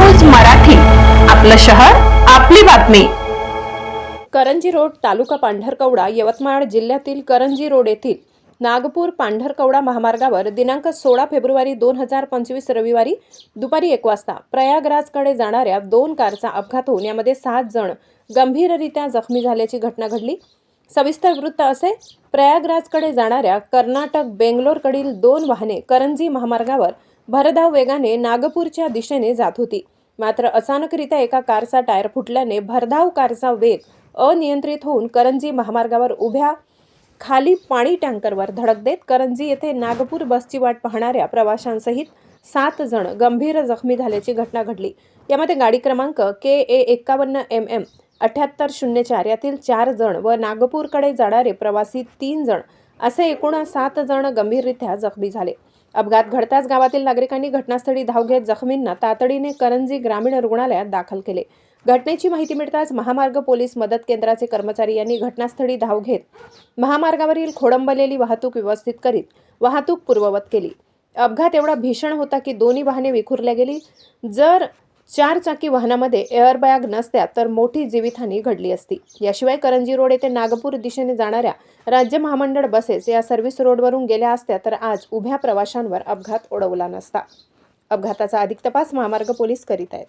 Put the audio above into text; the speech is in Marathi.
मराठी. आपलं शहर आपली बातमी. करंजी रोड तालुका पांढरकवडा यवतमाळ जिल्ह्यातील करंजी रोड येथील नागपूर पांढरकवडा महामार्गावर दिनांक सोळा फेब्रुवारी दोन हजार पंचवीस रविवारी दुपारी एक वाजता प्रयागराजकडे जाणाऱ्या दोन कारचा अपघात होऊन यामध्ये सात जण गंभीररित्या जखमी झाल्याची घटना घडली. सविस्तर वृत्त असे. प्रयागराजकडे जाणाऱ्या कर्नाटक बेंगलोरकडील दोन वाहने करंजी महामार्गावर भरधाव वेगाने नागपूरच्या दिशेने जात होती. मात्र अचानकरित्या एका कारचा टायर फुटल्याने भरधाव कारचा वेग अनियंत्रित होऊन करंजी महामार्गावर उभ्या खाली पाणी टँकरवर धडक देत करंजी येथे नागपूर बसची वाट पाहणाऱ्या प्रवाशांसहित सात जण गंभीर जखमी झाल्याची घटना घडली. यामध्ये गाडी क्रमांक के ए एक्कावन्न एम एम अठ्याहत्तर शून्य चार यातील चार जण व नागपूरकडे जाणारे प्रवासी तीन जण असे एकूण सात जण गंभीररित्या जखमी झाले. अपघात घडताच गावातील नागरिकांनी घटनास्थळी धाव घेत जखमींना तातडीने करंजी ग्रामीण रुग्णालयात दाखल केले. घटनेची माहिती मिळताच महामार्ग पोलीस मदत केंद्राचे कर्मचारी यांनी घटनास्थळी धाव घेत महामार्गावरील खोडंबलेली वाहतूक व्यवस्थित करीत वाहतूक पूर्ववत केली. अपघात एवढा भीषण होता की दोन्ही वाहने विखुरल्या गेली. जर चार चाकी वाहनामध्ये एअरबॅग नसत्या तर मोठी जीवितहानी घडली असती. याशिवाय करंजी रोड येथे नागपूर दिशेने जाणाऱ्या राज्य महामंडळ बसेस या सर्व्हिस रोडवरून गेल्या असत्या तर आज उभ्या प्रवाशांवर अपघात ओढवला नसता. अपघाताचा अधिक तपास महामार्ग पोलीस करीत आहेत.